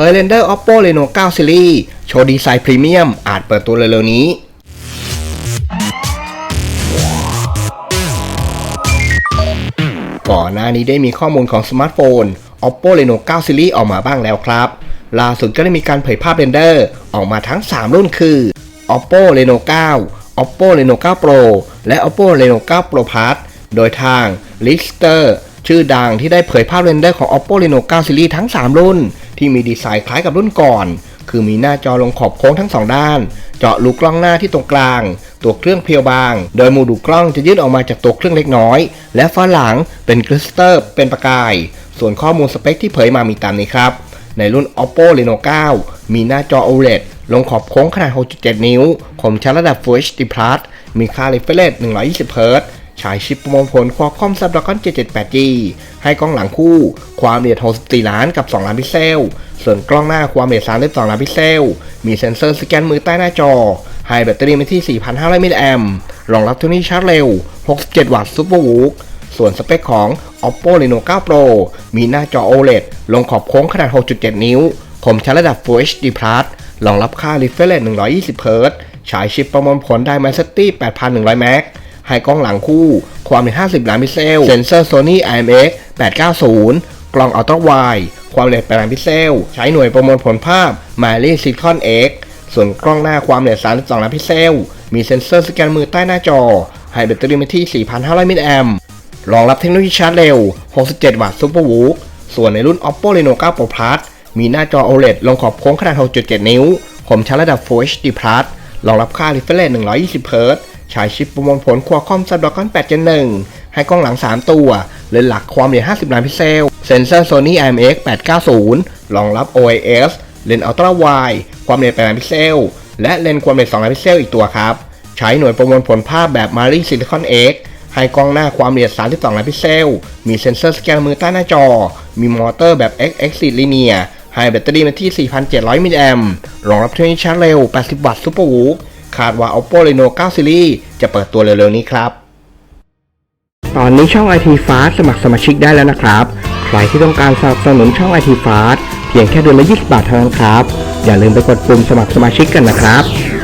ผยเรนเดอร์ Oppo Reno 9 Series โชว์ดีไซน์พรีเมียม อาจเปิดตัวเร็วๆนี้ก่อนหน้านี้ได้มีข้อมูลของสมาร์ทโฟน Oppo Reno 9 Series ออกมาบ้างแล้วครับ ล่าสุดก็ได้มีการเผยภาพเรนเดอร์ออกมาทั้ง 3 รุ่นคือ Oppo Reno 9 Oppo Reno 9 Pro และ Oppo Reno 9 Pro Plus โดยทาง Lister ชื่อดังที่ได้เผยภาพเรนเดอร์ของ Oppo Reno 9 Series ทั้ง 3 รุ่น ที่มีดีไซน์คล้ายกับรุ่นก่อน คือมีหน้าจอลงขอบโค้งทั้ง 2 ด้าน เจาะรูกล้องหน้าที่ตรงกลาง ตัวเครื่องเพียวบาง โดยโมดูกล้องจะยื่นออกมาจากตัวเครื่องเล็กน้อย และฝาหลังเป็นคริสตัลเป็นประกาย ส่วนข้อมูลสเปคที่เผยมามีตามนี้ครับ ในรุ่น Oppo Reno 9 มีหน้าจอ OLED ลงขอบโค้งขนาด 6.7 นิ้ว คมชัดระดับ Full HD Plus มีค่า refresh rate 120 Hz ายชิปประมวลผล Qualcomm Snapdragon 778G ให้กล้องหลังคู่ ความละเอียด 64 ล้านกับ 2 ล้านพิกเซล ส่วนกล้องหน้าความละเอียด 32 ล้านพิกเซล มีเซ็นเซอร์สแกนมือใต้หน้าจอ ให้แบตเตอรี่มาที่ 4,500 มิลลิแอมรองรับทคโนโลยีชาร์จเร็ว 67 วัตต์ Super VOOC ส่วนสเปคของ Oppo Reno 9 Pro มีหน้าจอ OLED ลงขอบโค้งขนาด 6.7 นิ้ว คมชัดระดับ Full HD Plus รองรับค่า refresh rate 120 Hz ฉายชิปประมวลผล Dimensity 8,100 Max ให้กล้องหลังคู่ ความละเอียด50 ล้านพิกเซล เซนเซอร์ Sony IMX 890 กล้องอัลตร้าไวด์ความละเอียด8ล้านพิกเซล ใช้หน่วยประมวลผลภาพ m a l i Silicon X ส่วนกล้องหน้าความละเอียด32ล้านพิกเซล มีเซ็นเซอร์สแกนมือใต้หน้าจอให้แบตเตอรี่มาที่ 4,500 มิลลิแอมป์รองรับเทคโนโลยีชาร์จเร็ว 67 วัตต์ Super VOOC ส่วนในรุ่น Oppo Reno 9 Pro Plus มีหน้าจอ OLED ลงขอบโค้งขนาด 6.7 นิ้ว คมชัดระดับ Full HD Plus รองรับค่า refresh rate 120 Hz ฉายชิปประมวลผล Qualcomm Snapdragon 8 Gen 1 ให้กล้องหลัง 3 ตัว เลนส์หลักความละเอียด 50 ล้านพิกเซล เซนเซอร์ Sony IMX 890 รองรับ OIS เลนส์อัลตร้าไวด์ความละเอียด 8 ล้านพิกเซล และเลนส์ความละเอียด 2 ล้านพิกเซลอีกตัวครับ ใช้หน่วยประมวลผลภาพแบบ Mali Silicon X ให้กล้องหน้าความละเอียด 32 ล้านพิกเซล มีเซ็นเซอร์สแกนมือใต้หน้าจอ มีมอเตอร์แบบ XX Linear ให้แบตเตอรี่มาที่ 4,700 มิลลิแอมป์รองรับเทคโนโลยีชาร์จเร็ว 80 วัตต์ Super VOOC คาดว่า Oppo Reno 9 Series จะเปิดตัวเร็วๆนี้ครับ ตอนนี้ช่อง IT Fast สมัครสมาชิกได้แล้วนะครับ ใครที่ต้องการสนับสนุนช่อง IT Fast เพียงแค่เดือนละ 20 บาทเท่านั้นครับ อย่าลืมไปกดปุ่มสมัครสมาชิกกันนะครับ